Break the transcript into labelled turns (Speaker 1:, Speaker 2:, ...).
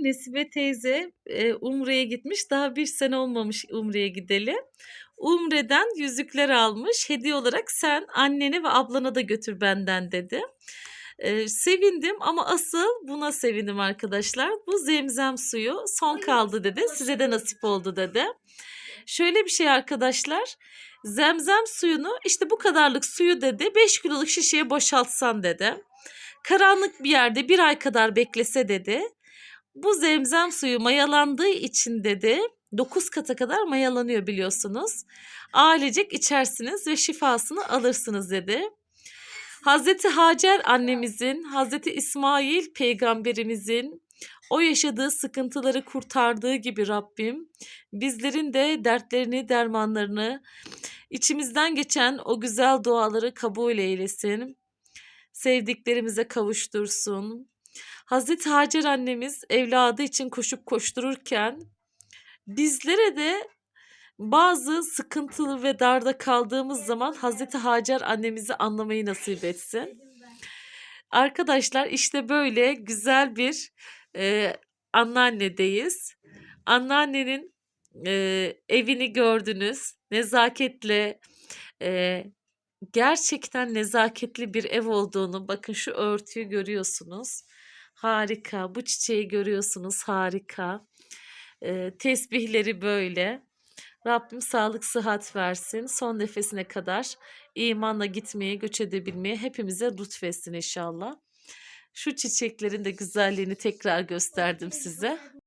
Speaker 1: Nesibe teyze e, Umre'ye gitmiş. Daha bir sene olmamış Umre'ye gideli. Umre'den yüzükler almış. Hediye olarak sen annene ve ablana da götür benden dedi. E, sevindim ama asıl buna sevindim arkadaşlar. Bu zemzem suyu son kaldı dedi. Size de nasip oldu dedi. Şöyle bir şey arkadaşlar. Zemzem suyunu işte bu kadarlık suyu dedi 5 kiloluk şişeye boşaltsan dedi. Karanlık bir yerde bir ay kadar beklese dedi. Bu zemzem suyu mayalandığı için dedi 9 kata kadar mayalanıyor biliyorsunuz. Ailecek içersiniz ve şifasını alırsınız dedi. Hazreti Hacer annemizin, Hazreti İsmail peygamberimizin o yaşadığı sıkıntıları kurtardığı gibi Rabbim bizlerin de dertlerini, dermanlarını, içimizden geçen o güzel duaları kabul eylesin. Sevdiklerimize kavuştursun. Hazreti Hacer annemiz evladı için koşup koştururken bizlere de bazı sıkıntılı ve darda kaldığımız zaman Hazreti Hacer annemizi anlamayı nasip etsin. Arkadaşlar işte böyle güzel bir e, anneannedeyiz. Anneannenin e, evini gördünüz. Nezaketle e, gerçekten nezaketli bir ev olduğunu bakın şu örtüyü görüyorsunuz. Harika. Bu çiçeği görüyorsunuz. Harika. E, tesbihleri böyle. Rabbim sağlık sıhhat versin. Son nefesine kadar imanla gitmeye, göç edebilmeye hepimize lütfetsin inşallah. Şu çiçeklerin de güzelliğini tekrar gösterdim size.